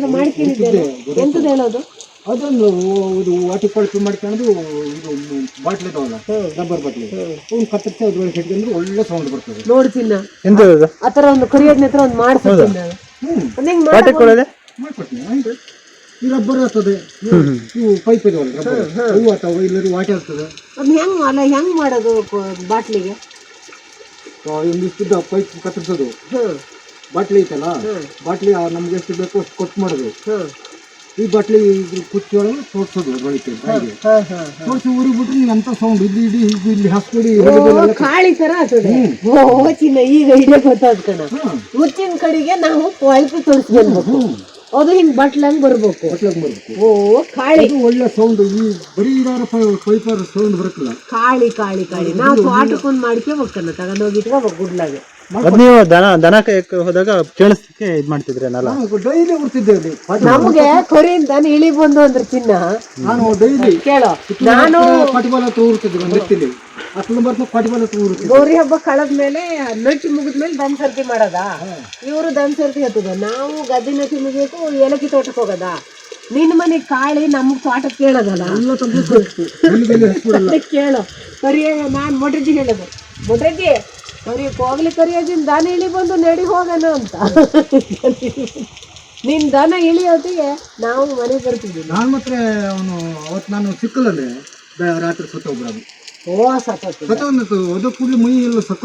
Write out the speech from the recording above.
ಏನದು ಮಾಡ್ಕೊಂಡಿದ್ದೇನೆ ಎಂತದ್ದು ಹೇಳೋದು? ಅದೊಂದು ಇದು ವಾಟಿ ಕೊಳಕು ಮಾಡ್ಕೊಂಡು ಇದು ಬಾಟ್ಲಿ ಇದಾವಲ್ಲ ರಬ್ಬರ್ ಬಾಟ್ಲಿ. ಅವ್ನು ಕತ್ತರಿಸಿ ಅದ್ರೊಳಗೆ ಹಿಡ್ಕೊಂಡ್ರೆ ಒಳ್ಳೆ ಸೌಂಡ್ ಬರ್ತದೆ. ನೋಡ್ತೀನಿ ಎಂತ ಆ ಥರ ಒಂದು ಕರಿಯೋದ್ನ ಹತ್ರ ಒಂದು ಮಾಡ್ತೀನಿ ಹ್ಞೂ ಹ್ಮ್. ನಿಂಗೆ ಪಾಠ ಕೊಡೋದೆ? ಮಾಡ್ಕೊಡ್ತೀನಿ ಆಯ್ತು. ಈ ರಬ್ಬರ್ ಆಗ್ತದೆ. ಇವು ಪೈಪ್ ಇದಾವಲ್ಲ ರಬ್ಬರ್. ಹೂ ಆಗ್ತಾವೆ ಇಲ್ಲರಿ ವಾಟಿ ಆಗ್ತದೆ. ಅದು ಹೆಂಗ್ ಅಲ್ಲ ಹೆಂಗ್ ಮಾಡೋದು ಬಾಟ್ಲಿಗೆ? ಒಂದಿಷ್ಟು ಪೈಪ್ ಕತ್ತರಿಸೋದು. ಹ್ಮ್. ಬಾಟ್ಲಿ ಐತಲ್ಲ? ಬಾಟ್ಲಿ ನಮ್ಗೆ ಎಷ್ಟು ಬೇಕು ಅಷ್ಟು ಕೊಟ್ಟು ಮಾಡೋದು. ಈ ಬಾಟ್ಲಿ ಕುಚ್ಚಿ ಒಳಗೆ ತೋರಿಸೋದು ಬೆಳಿಗ್ಗೆ ಹಾ ತೋರಿಸಿ ಊರಿಗೆ ಬಿಟ್ರೆ ನೀನು ಅಂತ ಸೌಂಡ್ ಇಲ್ಲಿ ಇಡೀ ಇಲ್ಲಿ ಹಾಸ್ಪಿಡಿ ಕಾಳಿ ತರ ಚಿನ್ನ ಈಗ ಇಡೇ ಗೊತ್ತಾದ್ ಕಣ. ಮುಚ್ಚಿನ ಕಡೆಗೆ ನಾವು ಪೈಪ್ ತೋರಿಸ್ಬೇಕು ಅದು ಹಿಂಗ್ ಬಟ್ಲಂಗ್ ಬರ್ಬೇಕು. ಬಟ್ಲಂಗ್ ಬರ್ಬೇಕು. ಓ ಕಾಳಿ ಒಳ್ಳೆ ಸೌಂಡ್ ಈ ಬರೀ ಪೈಪರ್ ಸೌಂಡ್ ಬರುತ್ತಲ್ಲ ಕಾಳಿ ಕಾಳಿ ಕಾಳಿ ನಾವು ತೋಟಕ್ಕೊಂದ್ ಮಾಡ್ಕೋಬೇಕನ್ನ ತಗೊಂಡೋಗಿ ಇಟ್ಕೋಬೇಕು ಗುಡ್ಲಾಗೆ. ನೀವು ದನ ದನ ಕಾಯಕ್ಕೆ ಹೋದಾಗ ಕೇಳಿಸ್ಲಿಕ್ಕೆ ಇದ್ ಮಾಡ್ತಿದ್ರೇನಲ್ಲ? ಡೈಲಿ ಬರ್ತಿದ್ದೆ ಅಲ್ಲಿ ಪಾಟಿ- ನಮ್ಗೆ ಕೊರಿಯಿಂದ ಇಳಿ ಬಂದು ಅಂದ್ರೆ ಚಿನ್ನ. ನಾನು ಡೈಲಿ ಕೇಳೋ. ನಾನು ಪಾಟಿಬಾಲ ತೂರುತ್ತಿದ್ದೆ ಎತ್ತಿಲಿ ಅಷ್ಟು ಬರ್ತು ಪಾಟಿಬಾಲ ಊರುತ್ತಿದ್ದೆ ಗೌರಿ ಹಬ್ಬ ಕಳೆದ್ಮೇಲೆ ನಟ್ಟಿ ಮುಗಿದ್ಮೇಲೆ ದನ ಸರ್ತಿ ಮಾಡದ? ಇವರು ದನ ಸರ್ತಿ ಹತ್ತದ? ನಾವು ಗದ್ದೆ ನಟ್ಟಿ ಮುಗಿಬೇಕು ಏಲಕ್ಕಿ ತೋಟಕ್ಕೆ ಹೋಗದ? ನಿನ್ನ ಮನೆ ಕಾಳಿ ನಮ್ಗ್ ಪಾಠ ಕೇಳೋದಲ್ಲ. ಕೇಳೋ. ಕರಿಯ ನಾನು ಮೊಡ್ರಜ್ಜಿ ಹೇಳೋದು. ಮೊಡ್ರಜ್ಜಿ ಕರಿ ಹೋಗ್ಲಿ ಕರಿಯೋದಿನ ದನ ಇಳಿ ಬಂದು ನಡಿ ಹೋಗೋಣ ಅಂತ. ನಿನ್ ದನ ಇಳಿಯೋದಿಗೆ ನಾವು ಮನೆ ಬರ್ತಿದ್ವಿ ನಾನು ಮಾತ್ರ ಅವನು ಅವತ್ತು ನಾನು ಸಿಕ್ಕಲಲ್ಲ ರಾತ್ರಿ ಸತ್ತೋಗ್ಬಿಡೋದು ಓ ಸತ್ತ ಸತ್ತ ಅದು ಕೂಡಲೇ ಮೈ ಎಲ್ಲ ಸತ್ತ